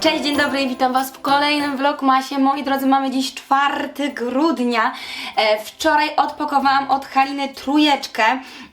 Cześć, dzień dobry i witam Was w kolejnym vlogmasie. Moi drodzy, mamy dziś 4 grudnia. E, wczoraj odpakowałam od Haliny trójeczkę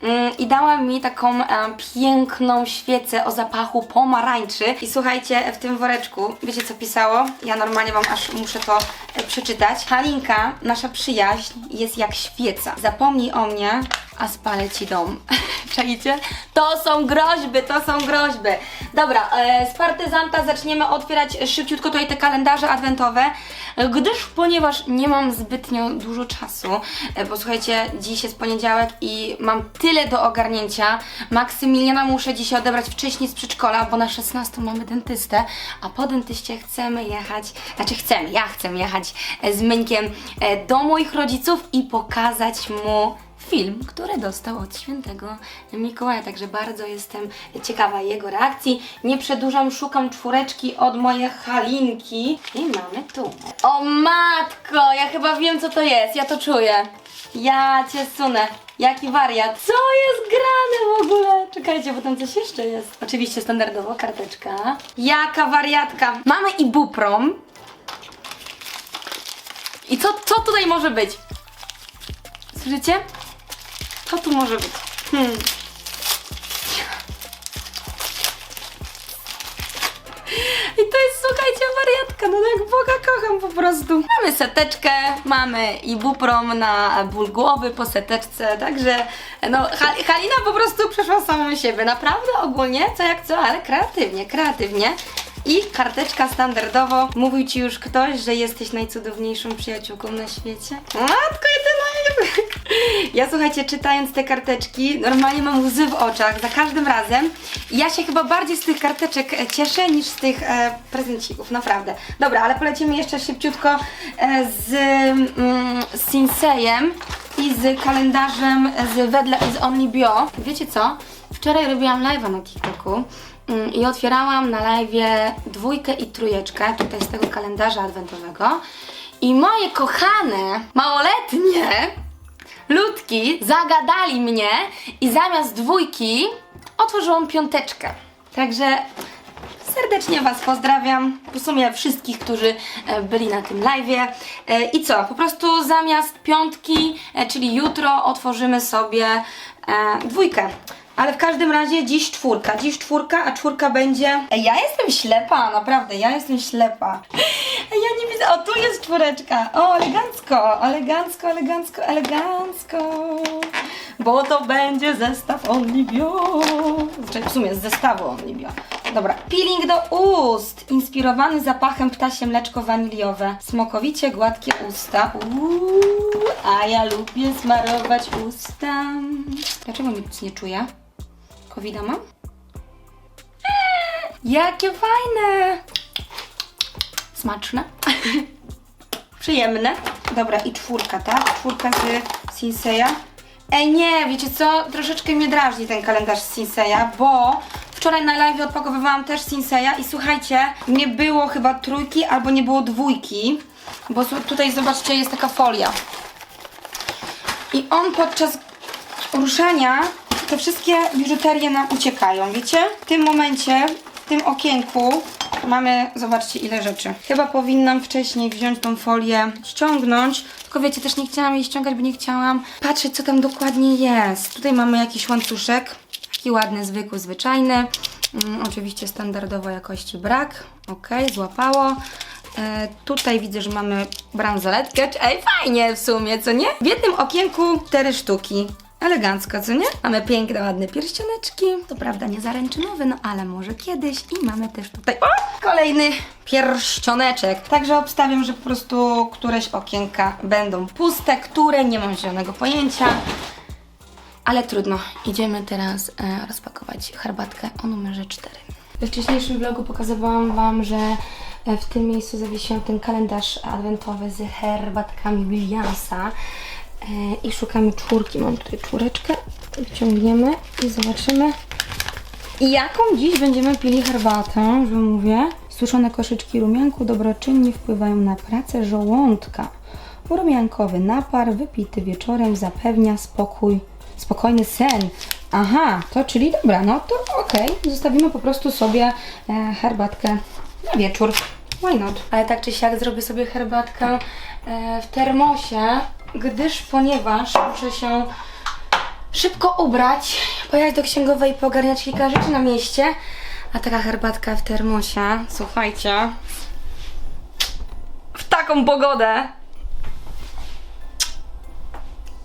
mm, i dała mi taką e, piękną świecę o zapachu pomarańczy. I słuchajcie, w tym woreczku, wiecie co pisało? Ja normalnie Wam aż muszę to e, przeczytać. Halinka, nasza przyjaźń jest jak świeca. Zapomnij o mnie, a spalę Ci dom. Czajcie? To są groźby, to są groźby. Dobra, z partyzanta zaczniemy otwierać szybciutko tutaj te kalendarze adwentowe, gdyż ponieważ nie mam zbytnio dużo czasu, e, bo słuchajcie, dziś jest poniedziałek i mam tyle do ogarnięcia. Maksymiliana muszę dzisiaj odebrać wcześniej z przedszkola, bo na 16 mamy dentystę, a po dentyście chcemy jechać, znaczy chcemy, ja chcę jechać e, z Myńkiem e, do moich rodziców i pokazać mu film, który dostał od świętego Mikołaja, także bardzo jestem ciekawa jego reakcji. Nie przedłużam, szukam czwóreczki od mojej Halinki i mamy tu. O matko, ja chyba wiem co to jest, ja to czuję. Ja cię sunę. Jaki wariat. Co jest grane w ogóle? Czekajcie, bo tam coś jeszcze jest. Oczywiście standardowo karteczka. Jaka wariatka. Mamy ibuprom. I co, co tutaj może być? Słyszycie? Co tu może być? Hmm. I to jest, słuchajcie, wariatka, no jak Boga kocham po prostu. Mamy seteczkę, mamy ibuprom na ból głowy po seteczce, także no Hal- Halina po prostu przeszła samą siebie, naprawdę ogólnie, co jak co, ale kreatywnie, kreatywnie. I karteczka standardowo. Mówił ci już ktoś, że jesteś najcudowniejszą przyjaciółką na świecie? Matko jedyna! Ja słuchajcie, czytając te karteczki, normalnie mam łzy w oczach za każdym razem. Ja się chyba bardziej z tych karteczek e, cieszę niż z tych e, prezencików, naprawdę. Dobra, ale polecimy jeszcze szybciutko e, z mm, z Sinsejem i z kalendarzem z Wedle i z Only Bio. Wiecie co? Wczoraj robiłam live'a na TikToku mm, i otwierałam na live'ie dwójkę i trójeczkę, tutaj z tego kalendarza adwentowego. I moje kochane, małoletnie ludki zagadali mnie i zamiast dwójki otworzyłam piąteczkę. Także serdecznie Was pozdrawiam. W sumie wszystkich, którzy e, byli na tym live'ie. E, I co? Po prostu zamiast piątki, e, czyli jutro, otworzymy sobie dwójkę. Ale w każdym razie dziś czwórka. Dziś czwórka, a czwórka będzie. Ej, ja jestem ślepa, naprawdę, ja jestem ślepa. Ej, ja nie widzę. O, tu jest czwóreczka. O, elegancko, elegancko, elegancko, elegancko. Bo to będzie zestaw Only Bio. Znaczy, w sumie z zestawu Only Bio. Dobra, peeling do ust. Inspirowany zapachem ptasie mleczko waniliowe. Smokowicie gładkie usta. Uuu, a ja lubię smarować usta. Dlaczego nic nie czuję? Covida mam? Eee, Jakie fajne! Smaczne. Przyjemne. Dobra, i czwórka, tak? Czwórka z Sinseya. Ej, nie, wiecie co? Troszeczkę mnie drażni ten kalendarz z Sinseya, bo wczoraj na live odpakowywałam też Sinseya i słuchajcie, nie było chyba trójki albo nie było dwójki, bo tutaj zobaczcie, jest taka folia. I on podczas ruszania te wszystkie biżuterie nam uciekają, wiecie? W tym momencie, w tym okienku mamy, zobaczcie ile rzeczy. Chyba powinnam wcześniej wziąć tą folię, ściągnąć, tylko wiecie, też nie chciałam jej ściągać, bo nie chciałam patrzeć co tam dokładnie jest. Tutaj mamy jakiś łańcuszek, taki ładny, zwykły, zwyczajny. Mm, oczywiście standardowo jakości brak, ok, złapało. E, tutaj widzę, że mamy bransoletkę. Ej, fajnie w sumie, co nie? W jednym okienku cztery sztuki. Elegancko, co nie? Mamy piękne, ładne pierścioneczki. To prawda nie zaręczynowy, no ale może kiedyś. I mamy też tutaj o, kolejny pierścioneczek. Także obstawiam, że po prostu któreś okienka będą puste, które nie mam zielonego pojęcia. Ale trudno. Idziemy teraz e, rozpakować herbatkę o numerze 4. We wcześniejszym vlogu pokazywałam Wam, że e, w tym miejscu zawiesiłam ten kalendarz adwentowy z herbatkami Williamsa. I szukamy czwórki. Mam tutaj czwóreczkę. Wyciągniemy i zobaczymy. Jaką dziś będziemy pili herbatę, że mówię? Suszone koszyczki rumianku dobroczynnie wpływają na pracę żołądka. Rumiankowy napar wypity wieczorem zapewnia spokój, spokojny sen. Aha, to czyli dobra, no to okej. Zostawimy po prostu sobie e, herbatkę na wieczór. Why not? Ale tak czy siak zrobię sobie herbatkę e, w termosie, gdyż ponieważ muszę się szybko ubrać, pojechać do księgowej i pogarniać kilka rzeczy na mieście. A taka herbatka w termosie, słuchajcie, w taką pogodę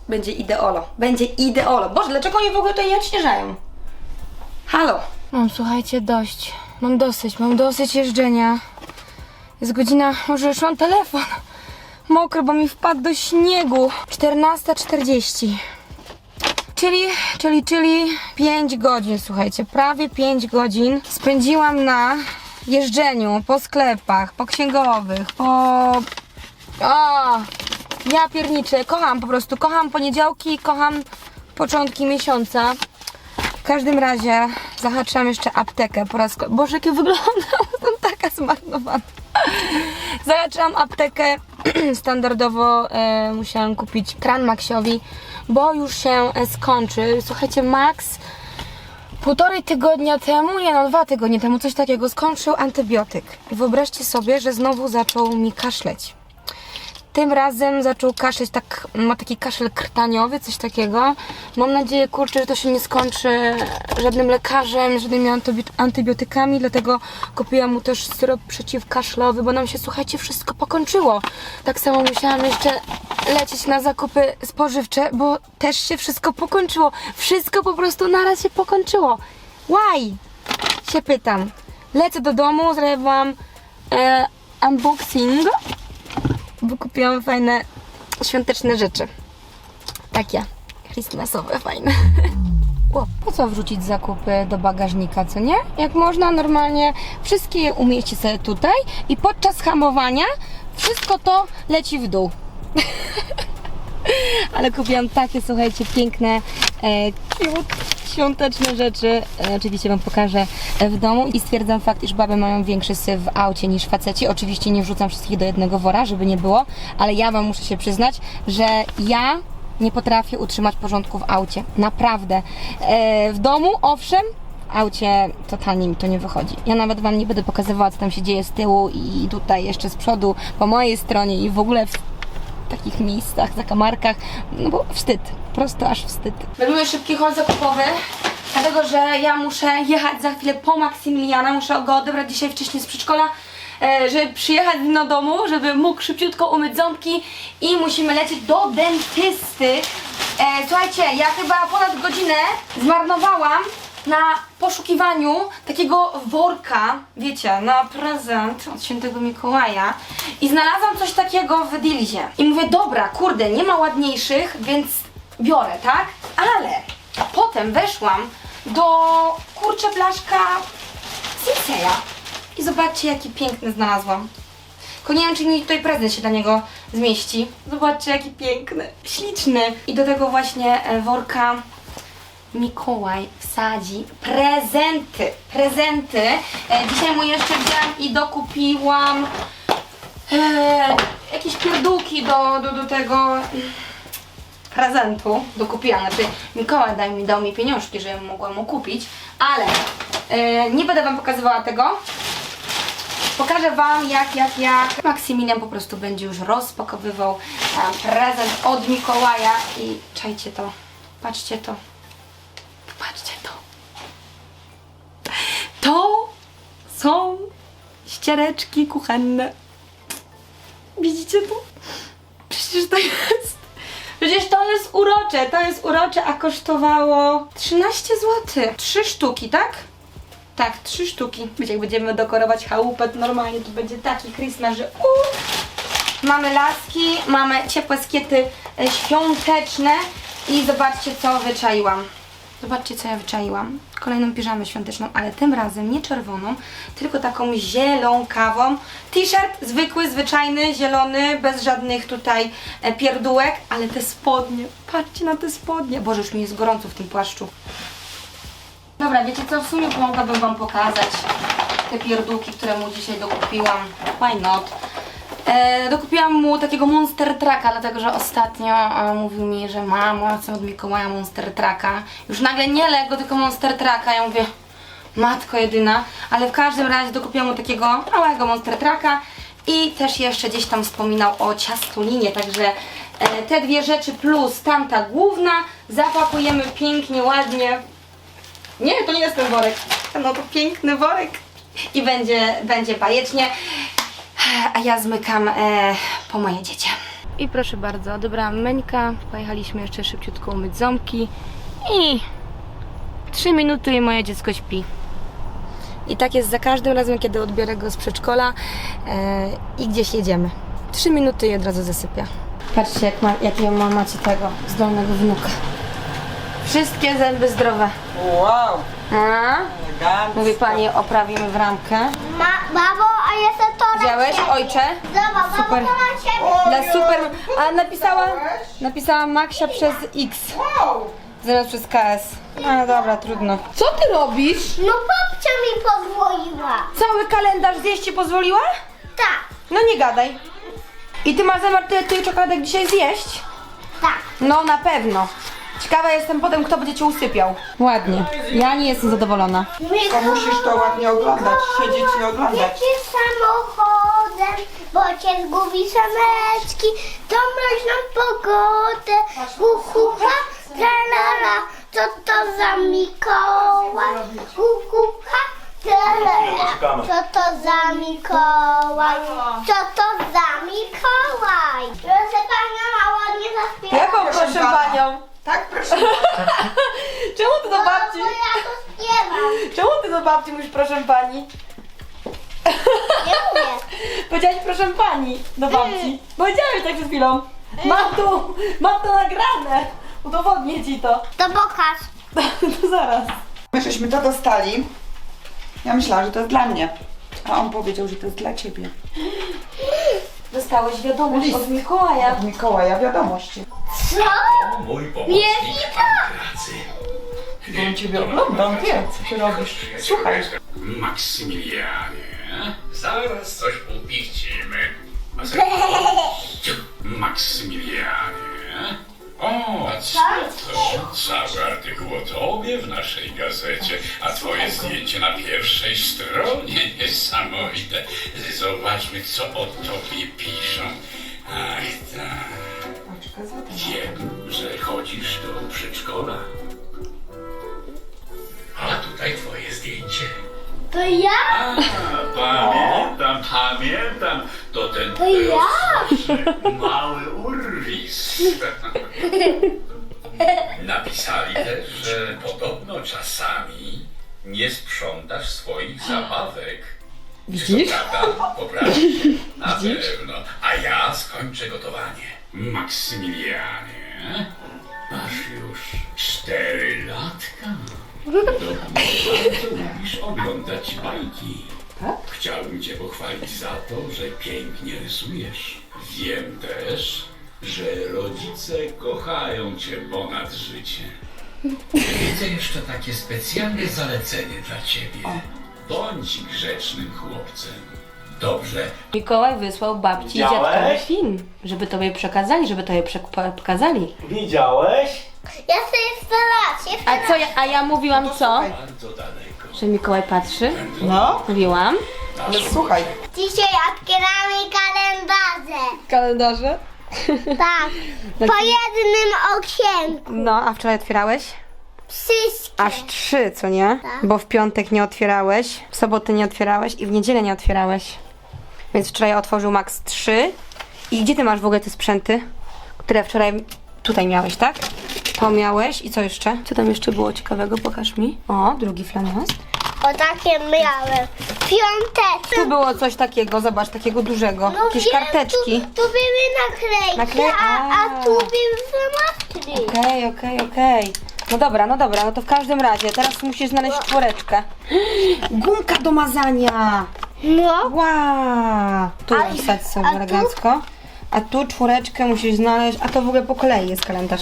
będzie ideolo. Będzie ideolo. Boże, dlaczego oni w ogóle tutaj nie odśnieżają? Halo. Mam, słuchajcie, dość. Mam dosyć, mam dosyć jeżdżenia. Jest godzina, może już mam telefon. Mokry, bo mi wpadł do śniegu. 14.40. Czyli, czyli, czyli 5 godzin, słuchajcie, prawie 5 godzin spędziłam na jeżdżeniu po sklepach, po księgowych, po... O, ja pierniczę, kocham po prostu, kocham poniedziałki, kocham początki miesiąca. W każdym razie zahaczyłam jeszcze aptekę po raz... Boże, jakie wyglądam, jestem taka zmarnowana. Zahaczyłam aptekę, standardowo e, musiałam kupić kran Maxiowi, bo już się e, skończy. Słuchajcie, Max półtorej tygodnia temu, nie no, dwa tygodnie temu, coś takiego, skończył antybiotyk. Wyobraźcie sobie, że znowu zaczął mi kaszleć. Tym razem zaczął kaszleć, tak, ma taki kaszel krtaniowy, coś takiego. Mam nadzieję, kurczę, że to się nie skończy żadnym lekarzem, żadnymi antybi- antybiotykami, dlatego kupiłam mu też syrop przeciwkaszlowy, bo nam się, słuchajcie, wszystko pokończyło. Tak samo musiałam jeszcze lecieć na zakupy spożywcze, bo też się wszystko pokończyło. Wszystko po prostu naraz się pokończyło. Why? Się pytam. Lecę do domu, zrobiłam e, unboxing bo kupiłam fajne świąteczne rzeczy. Takie christmasowe, fajne. O, po co wrzucić zakupy do bagażnika, co nie? Jak można normalnie wszystkie je umieścić sobie tutaj i podczas hamowania wszystko to leci w dół. Ale kupiłam takie, słuchajcie, piękne, e, cute, świąteczne rzeczy. E, oczywiście Wam pokażę e, w domu i stwierdzam fakt, iż baby mają większy syf w aucie niż faceci. Oczywiście nie wrzucam wszystkich do jednego wora, żeby nie było, ale ja Wam muszę się przyznać, że ja nie potrafię utrzymać porządku w aucie. Naprawdę. E, w domu, owszem, aucie totalnie mi to nie wychodzi. Ja nawet Wam nie będę pokazywała, co tam się dzieje z tyłu i tutaj jeszcze z przodu, po mojej stronie i w ogóle w takich miejscach, zakamarkach, no bo wstyd, po prostu aż wstyd. Robimy szybki hol zakupowy, dlatego że ja muszę jechać za chwilę po Maksymiliana, muszę go odebrać dzisiaj wcześniej z przedszkola, e, żeby przyjechać do domu, żeby mógł szybciutko umyć ząbki i musimy lecieć do dentysty. E, słuchajcie, ja chyba ponad godzinę zmarnowałam na poszukiwaniu takiego worka, wiecie, na prezent od świętego Mikołaja i znalazłam coś takiego w Dilzie. I mówię, dobra, kurde, nie ma ładniejszych, więc biorę, tak? Ale potem weszłam do, kurczę, blaszka Sinseya i zobaczcie, jaki piękny znalazłam. Tylko nie wiem, czy mi tutaj prezent się dla niego zmieści. Zobaczcie, jaki piękny, śliczny. I do tego właśnie e, worka Mikołaj prezenty. Prezenty. E, dzisiaj mu jeszcze wzięłam i dokupiłam e, jakieś pierdółki do, do, do tego mm, prezentu. Dokupiłam, znaczy Mikołaj dał mi, dał mi pieniążki, żebym mogła mu kupić, ale e, nie będę Wam pokazywała tego. Pokażę Wam jak, jak, jak Maksymilian po prostu będzie już rozpakowywał e, prezent od Mikołaja i czajcie to, patrzcie to. Patrzcie to. To są ściereczki kuchenne. Widzicie to? Przecież to jest. Przecież to jest urocze, to jest urocze, a kosztowało 13 zł. Trzy sztuki, tak? Tak, trzy sztuki. Wiecie, jak będziemy dekorować chałupę, to normalnie to będzie taki Christmas, że. Mamy laski, mamy ciepłe skiety e, świąteczne i zobaczcie co wyczaiłam. Zobaczcie co ja wyczaiłam. Kolejną piżamę świąteczną, ale tym razem nie czerwoną, tylko taką zielonkawą. T-shirt zwykły, zwyczajny, zielony, bez żadnych tutaj e, pierdółek, ale te spodnie, patrzcie na te spodnie. Boże, już mi jest gorąco w tym płaszczu. Dobra, wiecie co, w sumie mogłabym Wam pokazać te pierdółki, które mu dzisiaj dokupiłam. Why not? E, dokupiłam mu takiego Monster Trucka, dlatego że ostatnio e, mówił mi, że mamo, chcę od Mikołaja Monster Trucka. Już nagle nie Lego, tylko Monster Trucka. Ja mówię, Matko jedyna, ale w każdym razie dokupiłam mu takiego małego Monster Trucka i też jeszcze gdzieś tam wspominał o ciastulinie, także e, te dwie rzeczy plus tamta główna zapakujemy pięknie, ładnie. Nie, to nie jest ten worek. No to piękny worek i będzie, będzie bajecznie. A ja zmykam e, po moje dziecię. I proszę bardzo, odebrałam Meńka, pojechaliśmy jeszcze szybciutko umyć ząbki i 3 minuty i moje dziecko śpi. I tak jest za każdym razem, kiedy odbiorę go z przedszkola e, i gdzieś jedziemy. 3 minuty i od razu zasypia. Patrzcie, jak ma, jakiego ma macie tego zdolnego wnuka. Wszystkie zęby zdrowe. Wow, A? elegancko. Mówi pani, oprawimy w ramkę. Ma, babo, ciebie. ojcze? Zobacz, Super. to ciebie. Dla super. A napisała, napisała Maxia przez X zamiast przez KS. No dobra, trudno. Co ty robisz? No babcia mi pozwoliła. Cały kalendarz zjeść ci pozwoliła? Tak, No nie gadaj. I ty masz zamiar tyle tych czekoladek dzisiaj zjeść? tak. No na pewno. Ciekawa jestem potem, kto będzie cię usypiał. Ładnie. Ja nie jestem zadowolona. to musisz to ładnie oglądać, siedzieć i oglądać. Jedziesz samochodem, bo cię zgubi sameczki, to mroźną pogodę. Kukucha, tralala, co to za Mikołaj? Kukucha, tralala, co to za Mikołaj? Co to za Mikołaj? Proszę pana, ładnie zaśpiewać. Jaką Proszę panią? Tak, proszę. Czemu ty do babci? Bo ja to śpiewam. Czemu ty do babci mówisz proszę pani? Nie mówię. Powiedziałaś proszę pani do babci. Powiedziałeś tak przed chwilą. Mam tu, mam to nagrane. Udowodnię ci to. To pokaż. To zaraz. My żeśmy to dostali. Ja myślałam, że to jest dla mnie. A on powiedział, że to jest dla ciebie. Dostałeś wiadomość List. od Mikołaja. Od Mikołaja wiadomości. Co? Mój Nie pomocnik widzę. pracy. On ciebie oglądam, wie, co ty robisz. Słuchaj. Maksymilianie, zaraz coś upichcimy. Maksymilianie, to? Cały artykuł o tobie w naszej gazecie, a twoje zdjęcie na pierwszej stronie niesamowite. Zobaczmy, co o tobie piszą. Ach, tak. Wiem, że chodzisz do przedszkola. A tutaj twoje zdjęcie. To ja? A, pamiętam, pamiętam. To ten To ja. rozkoszny mały urwis. Napisali też, że podobno czasami nie sprzątasz swoich zabawek. Widzisz? Prawda? Poprawisz? Na pewno. A ja skończę gotowanie. Maksymilianie, masz już cztery latka. Dobrze, lubisz oglądać bajki. Chciałbym Cię pochwalić za to, że pięknie rysujesz. Wiem też, że rodzice kochają Cię ponad życie. Widzę jeszcze takie specjalne zalecenie dla Ciebie. Bądź grzecznym chłopcem. Dobrze, Mikołaj wysłał babci i Widziałeś? dziadkowi film, żeby tobie przekazali, żeby tobie przek- pokazali. Widziałeś? Ja sobie jeszcze A co ja, a ja mówiłam co? bardzo daleko. Że Mikołaj patrzy? No, Mówiłam. ale słuchaj. Dzisiaj otwieramy kalendarze. Kalendarze? Tak. Po jednym okienku. No, a wczoraj otwierałeś? Wszystkie. Aż trzy, co nie? Bo w piątek nie otwierałeś, w sobotę nie otwierałeś i w niedzielę nie otwierałeś. Więc wczoraj otworzył Max trzy. I gdzie ty masz w ogóle te sprzęty, które wczoraj tutaj miałeś, tak? To miałeś i co jeszcze? Co tam jeszcze było ciekawego? Pokaż mi. O, drugi flanos. O takie miałem. Piąteczkę. Tu było coś takiego, zobacz, takiego dużego. Jakieś wiem, karteczki. Tu, tu były naklejki, Naklej- a, a tu były flomastry. Okej, okej, okej. No dobra, no dobra, no to w każdym razie teraz musisz znaleźć czworeczkę. Gumka do mazania! No. Wow! Tu A- wstać sobie a tu? elegancko. A tu czwóreczkę musisz znaleźć, a to w ogóle po kolei jest kalendarz.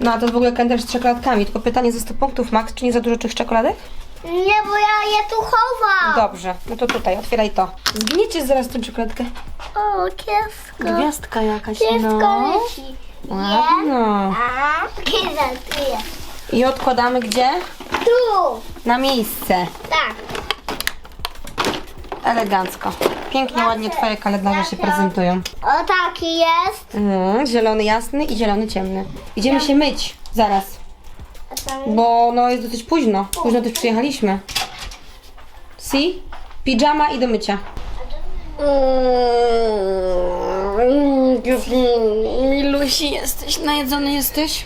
No a to w ogóle kalendarz z czekoladkami, tylko pytanie za 100 punktów max, czy nie za dużo tych czekoladek? Nie, bo ja je tu chowam. Dobrze, no to tutaj, otwieraj to. Zgniecie zaraz tę czekoladkę. O, kiesko. Gwiazdka jakaś, Kiesko no. leci. Ładno. A, kiedy jest? I odkładamy gdzie? Tu. Na miejsce. Tak. Elegancko. Pięknie, ładnie twoje kalendarze się prezentują. O taki jest. Mm, zielony jasny i zielony ciemny. Idziemy się myć zaraz, bo no jest dosyć późno. Późno też przyjechaliśmy. Si? Pijama i do mycia. Milusi, jesteś najedzony jesteś?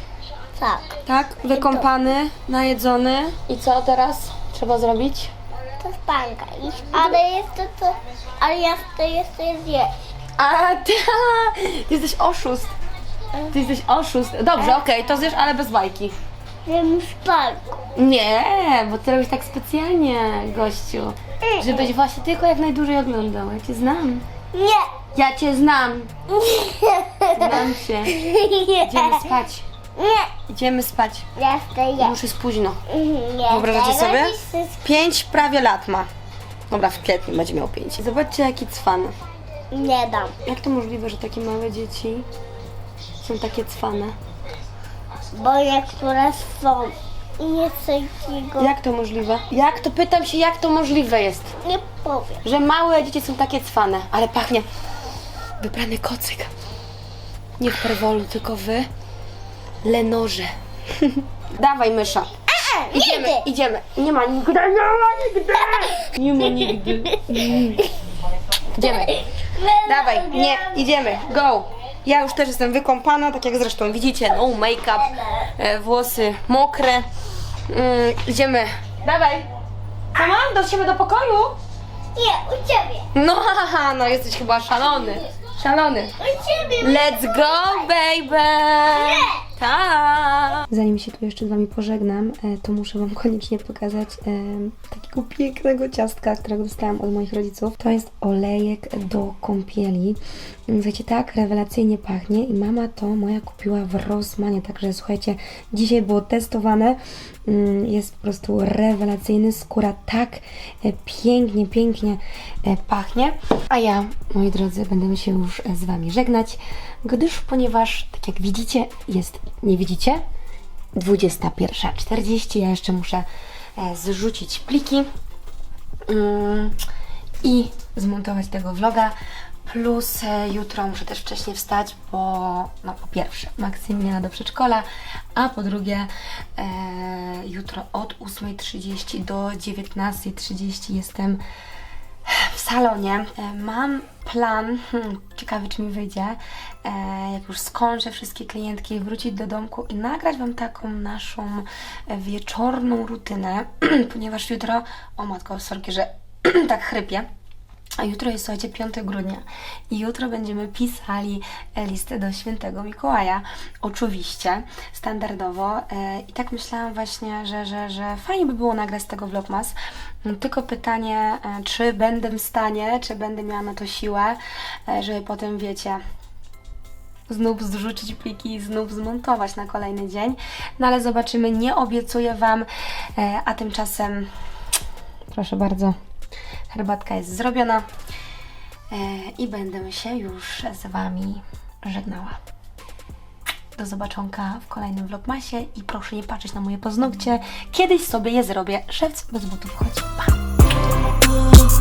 tak. Tak, wykąpany, najedzony. I co teraz trzeba zrobić? To jest panka. I- Ale jest to, ale to jest zjeść. A ty, ty jesteś oszust. Ty jesteś oszust. Dobrze, okej, to zjesz, ale bez bajki. Wiem parku. Nie, bo ty robisz tak specjalnie, gościu. Żebyś właśnie tylko jak najdłużej oglądał. Ja cię znam. Nie. Ja cię znam. Znam się. Nie. Idziemy spać. Nie. Idziemy spać. Jeszcze. Już jest późno. Nie. Wyobrażacie sobie? Pięć prawie lat ma. Dobra, w kwietniu będzie miał pięć. Zobaczcie jaki cwan. Nie dam. Jak to możliwe, że takie małe dzieci są takie cwane? Bo niektóre są. I nie takiego. Jak to możliwe? Jak to pytam się, jak to możliwe jest? Nie powiem. Że małe dzieci są takie cwane, ale pachnie wybrany kocyk. Nie w perwolu, tylko wy Lenorze. Dawaj mysza. Idziemy, nigdy. idziemy. Nie ma nigdy, nie ma nigdy. Nie ma nigdy. Idziemy. Dawaj, nie, idziemy, go. Ja już też jestem wykąpana, tak jak zresztą widzicie, no make-up, e, włosy mokre. Mm, idziemy. Dawaj. Mam? Do siebie do pokoju? Nie, u ciebie. No haha, no jesteś chyba szalony. Szalony. U ciebie. Let's go, baby! Zanim się tu jeszcze z Wami pożegnam, e, to muszę Wam koniecznie pokazać e, takiego pięknego ciastka, którego dostałam od moich rodziców. To jest olejek do kąpieli. Wiecie, tak rewelacyjnie pachnie i mama to moja kupiła w Rossmanie, także słuchajcie, dzisiaj było testowane. Mm, Jest po prostu rewelacyjny, skóra tak e, pięknie, pięknie pachnie. A ja, moi drodzy, będę się już z Wami żegnać, gdyż ponieważ, tak jak widzicie, jest, nie widzicie? 21.40, ja jeszcze muszę e, zrzucić pliki mm, i zmontować tego vloga. Plus e, jutro muszę też wcześniej wstać, bo no po pierwsze Maksymiliana do przedszkola, a po drugie e, jutro od 8.30 do 19.30 jestem w salonie. E, Mam plan, hmm, ciekawy czy mi wyjdzie, e, jak już skończę wszystkie klientki, wrócić do domku i nagrać Wam taką naszą e, wieczorną rutynę, ponieważ jutro, o matko, sorki, że tak chrypię, a jutro jest, słuchajcie, 5 grudnia i jutro będziemy pisali listę do świętego Mikołaja. Oczywiście, standardowo. I tak myślałam właśnie, że, że, że fajnie by było nagrać z tego vlogmas. Mm, Tylko pytanie, e, czy będę w stanie, czy będę miała na to siłę, e, żeby potem, wiecie, znów zrzucić pliki i znów zmontować na kolejny dzień. No ale zobaczymy, nie obiecuję Wam, e, a tymczasem proszę bardzo, herbatka jest zrobiona i będę się już z Wami żegnała do zobaczonka w kolejnym vlogmasie i proszę nie patrzeć na moje paznokcie. Kiedyś sobie je zrobię. Szewc bez butów, chodź, pa!